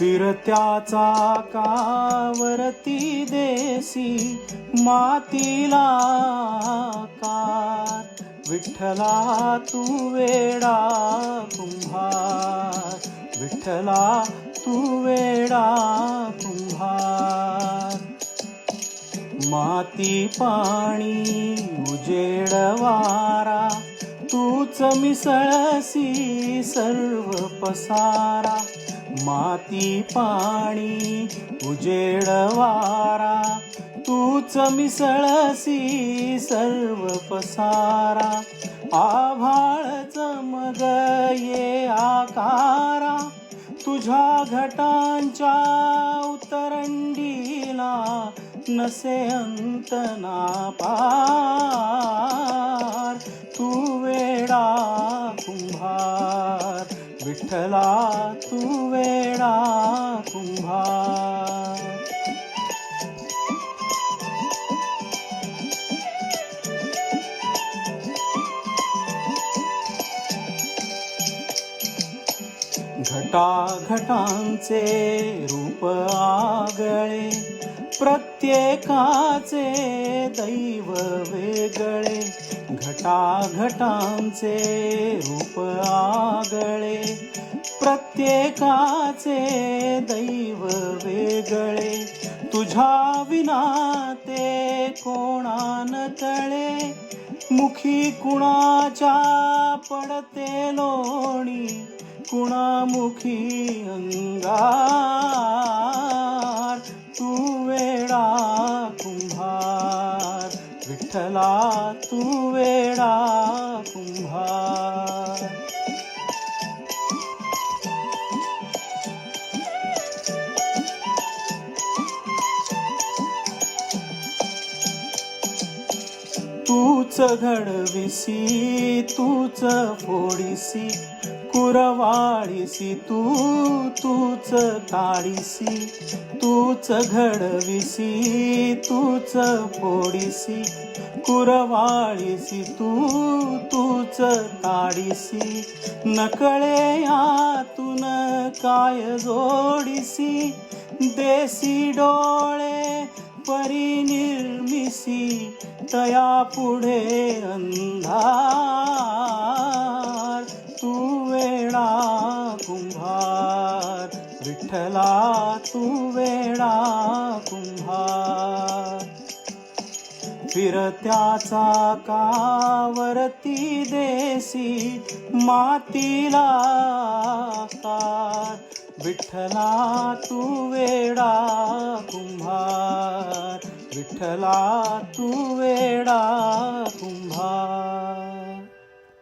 फिरत्याचा कावरती देसी मातीला कार विठ्ठला तू वेडा कुंभार. विठ्ठला तू वेडा कुंभार. माती पाणी उजेड वारा तूच मिसळसी सर्व पसारा माती पाणी उजेड वारा. तूच मिसळसी सर्व पसारा आभाळ चमग ये आकारा. तुझ्या घटांच्या उतरंडीला नसे अंत ना पार तू वेडा कुंभार विठ्ठला तू वेडा कुंभार. घटाघटांचे रूप आगळे प्रत्येकाचे दैव वेगळे घटाघटांचे रूप आगळे. प्रत्येकाचे दैव वेगळे तुझ्या विना ते कोणान तळे. मुखी कुणाच्या पडते लोणी कुणामुखी अंगा विठला तू वेडा कुंभार. तूच घडविसी तूच फोडीसी कुरवाळीसी तू तूच ताळीसी तूच घडविसी तूच फोडिसी कुरवाळीसी तू तूच काढीसी नकळे यातून काय जोडीसी. देसी डोळे परिनिर्मिसी तया पुढे अन्न विठ्ठला तू वेळा कुंभा फिरत्याचा कावरती देसी मातीला कार विठ्ठला तू वेडा कुंभार. विठ्ठला तू